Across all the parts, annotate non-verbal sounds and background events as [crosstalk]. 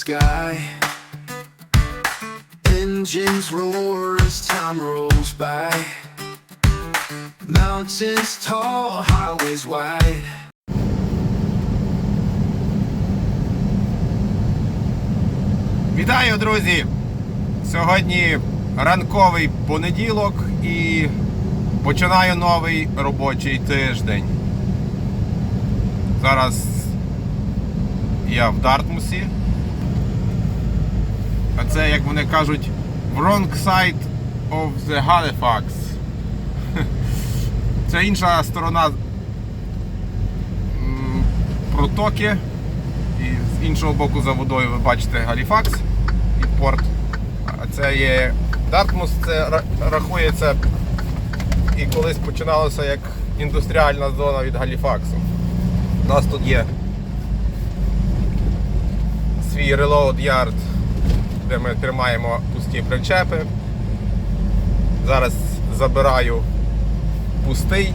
sky. Engines roar as time rolls by. Mountains tall, highways wide. Вітаю, друзі! Сьогодні ранковий понеділок і починаю новий робочий тиждень. Зараз я в Дартмусі. А це, як вони кажуть, wrong side of the Halifax. Це інша сторона протоки. І з іншого боку за водою ви бачите Галіфакс і порт. А це є Дартмус, це рахується і колись починалося як індустріальна зона від Галіфаксу. У нас тут є свій reload yard, де ми тримаємо пусті причепи. Зараз забираю пустий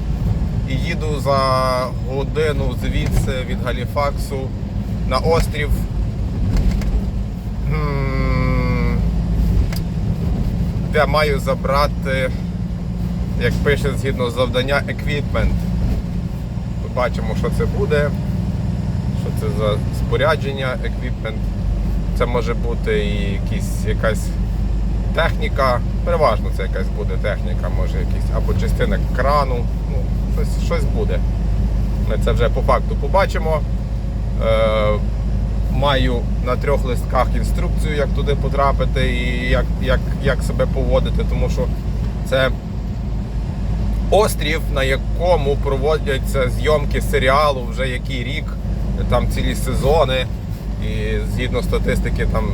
і їду за годину звідси від Галіфаксу на острів. Де маю забрати, як пише згідно завдання, еквіпмент. Побачимо, що це буде, що це за спорядження, еквіпмент. Це може бути і якісь, якась техніка, переважно це якась буде техніка, може якісь або частина крану, ну, щось, щось буде. Ми це вже по факту побачимо. Е, маю на трьох листках інструкцію, як туди потрапити і як, як, як себе поводити, тому що це острів, на якому проводяться зйомки серіалу вже який рік, там цілі сезони. І згідно статистики, там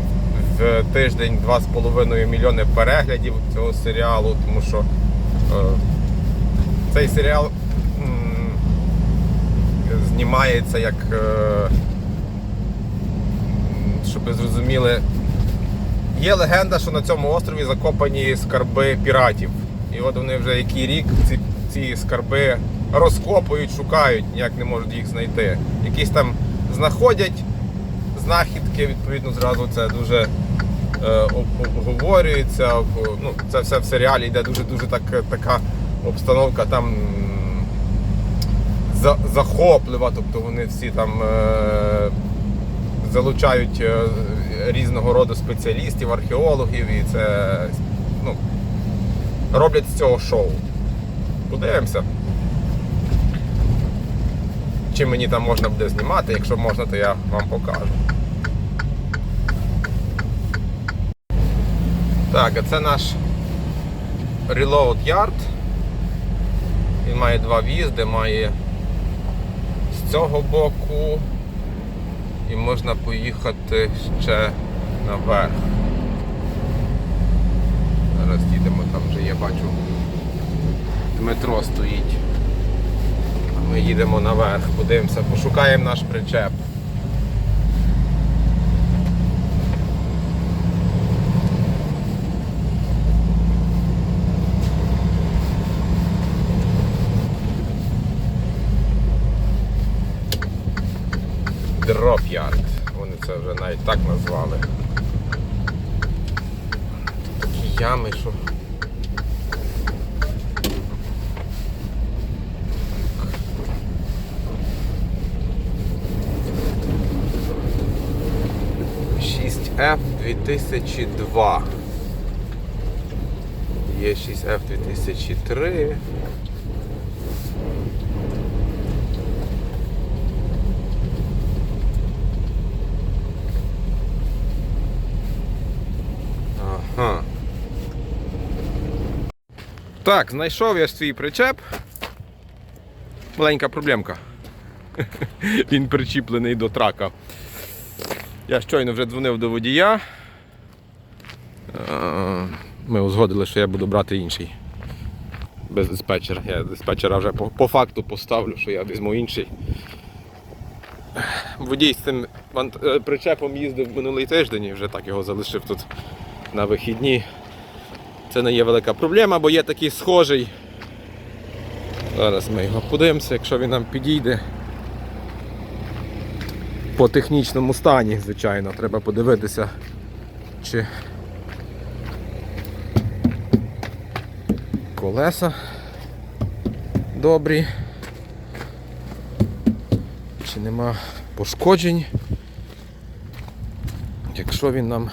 в тиждень 2,5 мільйони переглядів цього серіалу, тому що е, цей серіал м, знімається як, е, щоб ви зрозуміли, є легенда, що на цьому острові закопані скарби піратів. І от вони вже який рік ці, ці скарби розкопують, шукають, ніяк не можуть їх знайти. Якісь там знаходять знахідки, відповідно, зразу це дуже е, обговорюється. Ну, це все в серіалі йде дуже-дуже так, така обстановка там за- захоплива, тобто вони всі там е, залучають е, різного роду спеціалістів, археологів, і це ну, роблять з цього шоу. Подивимося. Чи мені там можна буде знімати, якщо можна, то я вам покажу. Так, а це наш Reload Yard. Він має два в'їзди, має з цього боку і можна поїхати ще наверх. Зараз їдемо, там вже я бачу Дмитро стоїть. Ми їдемо наверх, подивимося, пошукаємо наш причеп. Дроп'ярд. Вони це вже навіть так назвали. Такі ями, що. f 2002. Є 6F Так, знайшов я свій причеп. Маленька проблемка. [laughs] Він причіплений до трака. Я щойно вже дзвонив до водія. Е, Ми узгодили, що я буду брати інший. Без диспетчера. Я диспетчера вже по, по факту поставлю, що я візьму інший. Водій з цим е, причепом їздив минулий тиждень і вже так його залишив тут на вихідні. Це не є велика проблема, бо є такий схожий. Зараз ми його подивимося, якщо він нам підійде. по технічному стані, звичайно, треба подивитися, чи колеса добрі, чи нема пошкоджень. Якщо він нам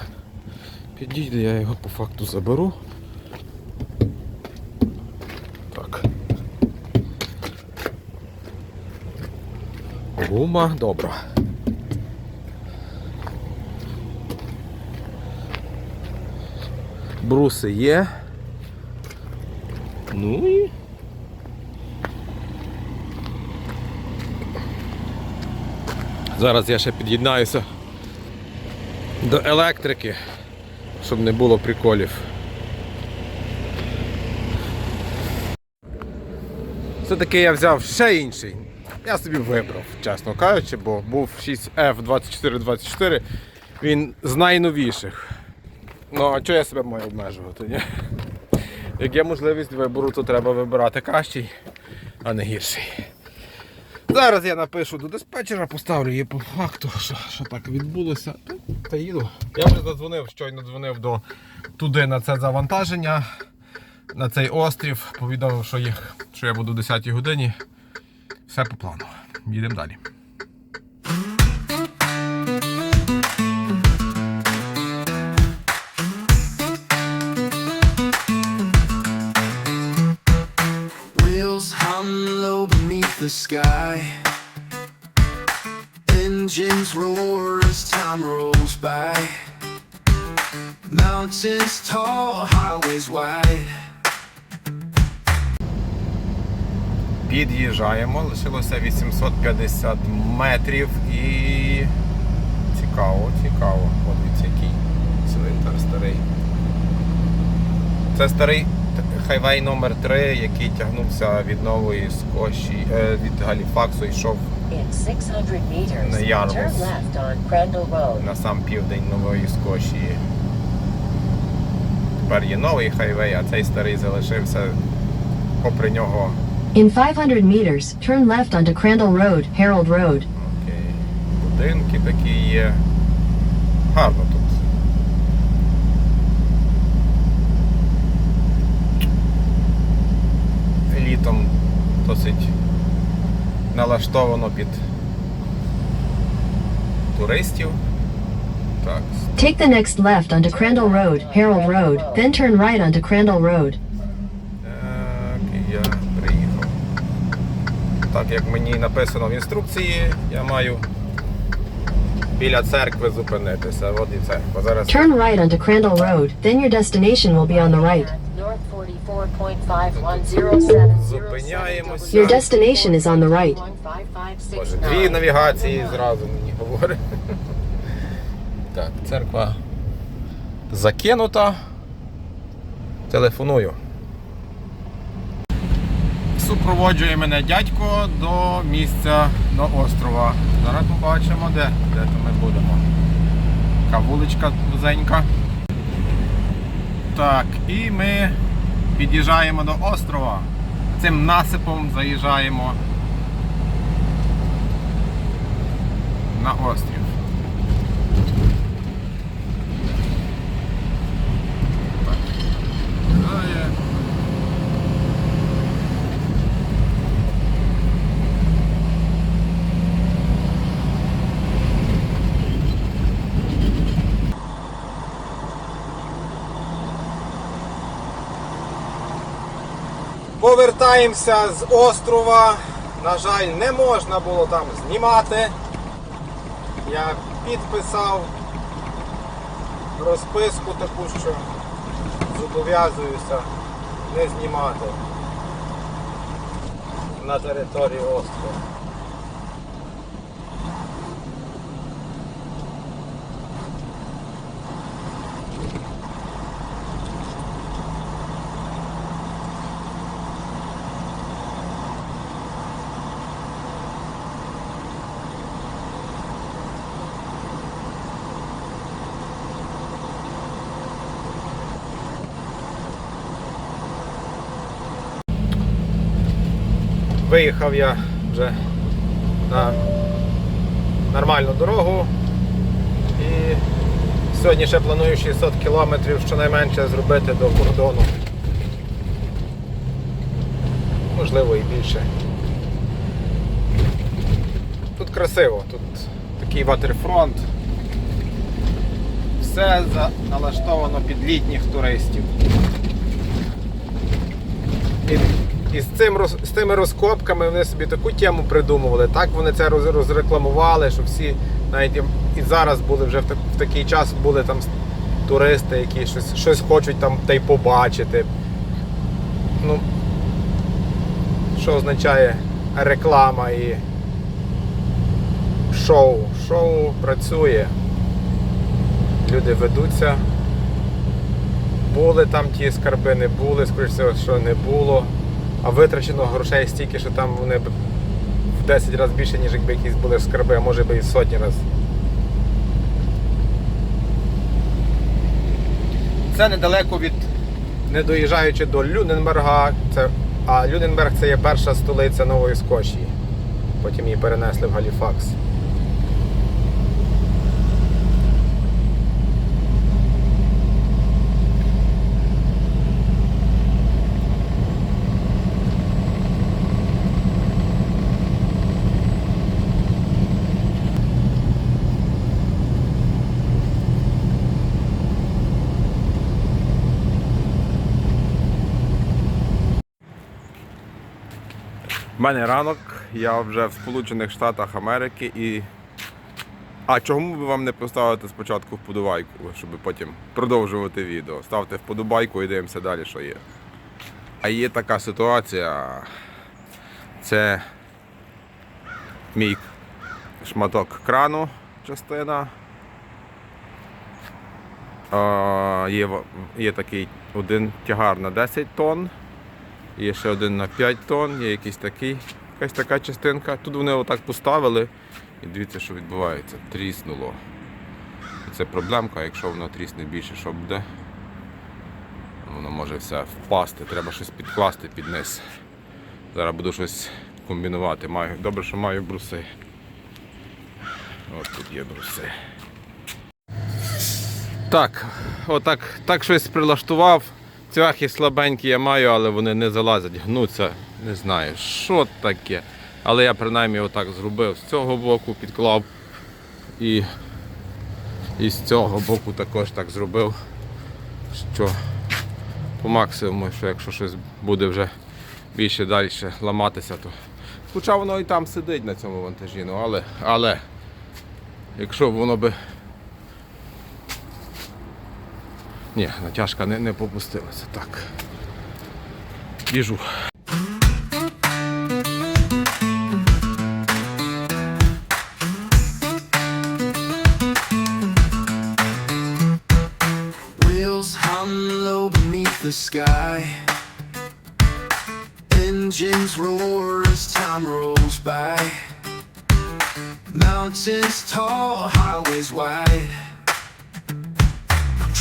підійде, я його по факту заберу. Так. Гума добра. Бруси є. Ну і. Зараз я ще під'єднаюся до електрики, щоб не було приколів. Все-таки я взяв ще інший. Я собі вибрав, чесно кажучи, бо був 6F2424, він з найновіших. Ну, а чого я себе маю обмежувати? Ні? Як є можливість вибору, то треба вибирати кращий, а не гірший. Зараз я напишу до диспетчера, поставлю її по факту, що, що так відбулося. Та їду. Я вже задзвонив, щойно дзвонив до туди на це завантаження, на цей острів. Повідомив, що, їх, що я буду о 10 годині. Все по плану. Їдемо далі. Wheels hum low beneath the sky. Engines roar as time rolls by. Mountains tall, highways wide. Під'їжджаємо, лишилося 850 метрів і цікаво, цікаво. От дивіться, який циліндр старий. Це старий хайвей номер 3 який тягнувся від нової скоші, е, від Галіфаксу йшов In 600 meters, На Ярмус. на сам південь нової скошії. Тепер є новий хайвей, а цей старий залишився попри нього. In 500 meters, turn left onto Crandall Road, Harold Road. Окей. Будинки такі є. Гарно тут. Літом досить налаштовано під туристів. Так. Take the next left onto Crandall Road, Harold Road, then turn right onto Crandall Road. Як мені написано в інструкції, я маю біля церкви зупинитися. От і церква. Зараз Turn right onto Crandall Road, then your destination will be on the right. Зупиняємося. Your destination is on the right. Боже, дві навігації зразу мені говорить. Так, церква закинута. Телефоную. Супроводжує мене дядько до місця до острова. Зараз побачимо, де, де то ми будемо. Така вуличка вузенька. Так, і ми під'їжджаємо до острова. Цим насипом заїжджаємо на острів. Так. Виглядає. Повертаємося з острова. На жаль, не можна було там знімати. Я підписав розписку таку, що зобов'язуюся не знімати на території острова. Виїхав я вже на нормальну дорогу. І сьогодні ще планую 600 кілометрів щонайменше зробити до кордону. Можливо і більше. Тут красиво, тут такий ватерфронт. Все налаштовано під літніх туристів. І з, цим, з цими розкопками вони собі таку тему придумували. Так вони це роз, розрекламували, що всі навіть і зараз були вже в, так, в такий час були там туристи, які щось, щось хочуть там та й побачити. Ну, що означає реклама і шоу. Шоу працює. Люди ведуться. Були там ті скарби, не були, скоріш всього, що не було. А витрачено грошей стільки, що там вони б в 10 разів більше, ніж якби якісь були скарби, а може би і сотні разів. Це недалеко від, не доїжджаючи до Люненберга. Це, а Люненберг це є перша столиця Нової Скошії. Потім її перенесли в Галіфакс. У мене ранок, я вже в Сполучених Штатах Америки і. А чому би вам не поставити спочатку вподобайку, щоб потім продовжувати відео? Ставте вподобайку і дивимося далі, що є. А є така ситуація. Це мій шматок крану частина. Є, є такий один тягар на 10 тонн. Є ще один на 5 тонн, є якийсь такий, якась така частинка. Тут вони отак поставили і дивіться, що відбувається. Тріснуло. Це проблемка, якщо воно трісне більше, що буде? Воно може все впасти, треба щось підкласти під низ. Зараз буду щось комбінувати. Маю. Добре, що маю бруси. Ось тут є бруси. Так, отак так щось прилаштував. Цвяхи слабенькі я маю, але вони не залазять, гнуться. Не знаю, що таке. Але я принаймні отак зробив. З цього боку підклав і, і з цього боку також так зробив. Що по максимуму, що якщо щось буде вже більше далі ламатися, то. Хоча воно і там сидить на цьому вантажі, ну, але, але якщо воно би Ні, натяжка не, не попустилася. Так. Біжу. Wheels hum low beneath the sky. Engines roar as time rolls by. Mountains tall, highways wide.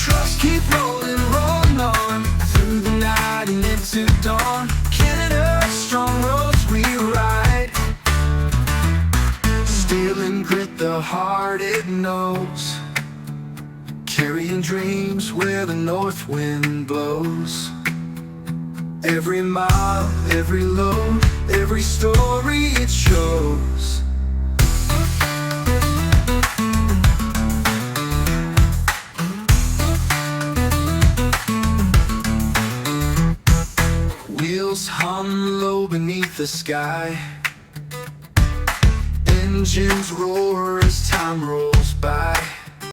Trucks keep rolling, rolling on through the night and into dawn. Canada, strong roads we ride. Steel and grit, the heart it knows. Carrying dreams where the north wind blows. Every mile, every load, every story it shows. Low beneath the sky. Engines roar as time rolls by.